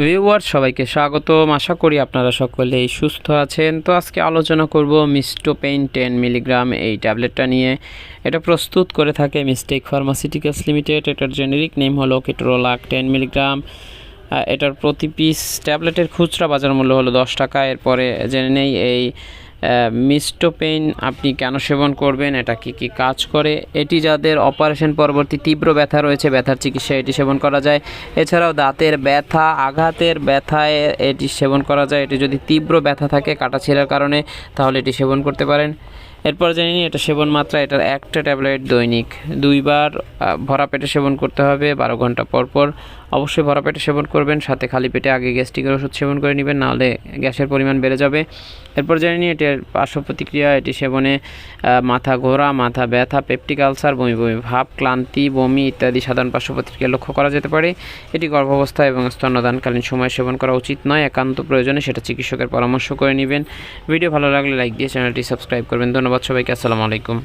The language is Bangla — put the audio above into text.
ভিউয়ার সবাইকে স্বাগতম। আশা করি আপনারা সকলেই সুস্থ আছেন। তো আজকে আলোচনা করব মিস্টোপেইন টেন মিলিগ্রাম এই ট্যাবলেটটা নিয়ে। এটা প্রস্তুত করে থাকে মিস্টেক ফার্মাসিউটিক্যালস লিমিটেড এটার জেনেরিক নেম হলো কেটোরোলাক টেন মিলিগ্রাম এটার প্রতি পিস ট্যাবলেটের খুচরা বাজার মূল্য হলো দশ টাকা। এরপরে জেনে নেই এই মিস্টোপেইন আপনি কেন সেবন করবেন? এটা কি কি কাজ করে? এটি যাদের অপারেশন পরবর্তী তীব্র ব্যথা রয়েছে, ব্যথার চিকিৎসা এটি সেবন করা যায়। এছাড়াও দাঁতের ব্যথা, আঘাতের ব্যথায় এটি সেবন করা যায়। এটি যদি তীব্র ব্যথা থাকে, কাটা ছেঁড়ার কারণে, তাহলে এটি সেবন করতে পারেন। এরপর জেনে এটা সেবন মাত্রা, এটার একটা ট্যাবলেট দৈনিক। দুইবার ভরা পেটে সেবন করতে হবে, বারো ঘণ্টা পর পর। অবশ্যই ভরা পেটে সেবন করবেন, সাথে খালি পেটে আগে গ্যাস্ট্রিকের ওষুধ সেবন করে নেবেন, নাহলে গ্যাসের পরিমাণ বেড়ে যাবে। এরপর জেনে নিই এটির পার্শ্ব প্রতিক্রিয়া, এটি সেবনে মাথা ঘোরা, মাথা ব্যথা, পেপটিক আলসার, বমি বমি ভাব, ক্লান্তি, বমি ইত্যাদি সাধারণ পার্শ্ব প্রতিক্রিয়া লক্ষ্য করা যেতে পারে। এটি গর্ভাবস্থা এবং স্তন্যদানকালীন সময় সেবন করা উচিত নয়, একান্ত প্রয়োজনে সেটা চিকিৎসকের পরামর্শ করে নেবেন। ভিডিও ভালো লাগলে লাইক দিয়ে চ্যানেলটি সাবস্ক্রাইব করবেন। ধন্যবাদ সবাইকে, আসসালামু আলাইকুম।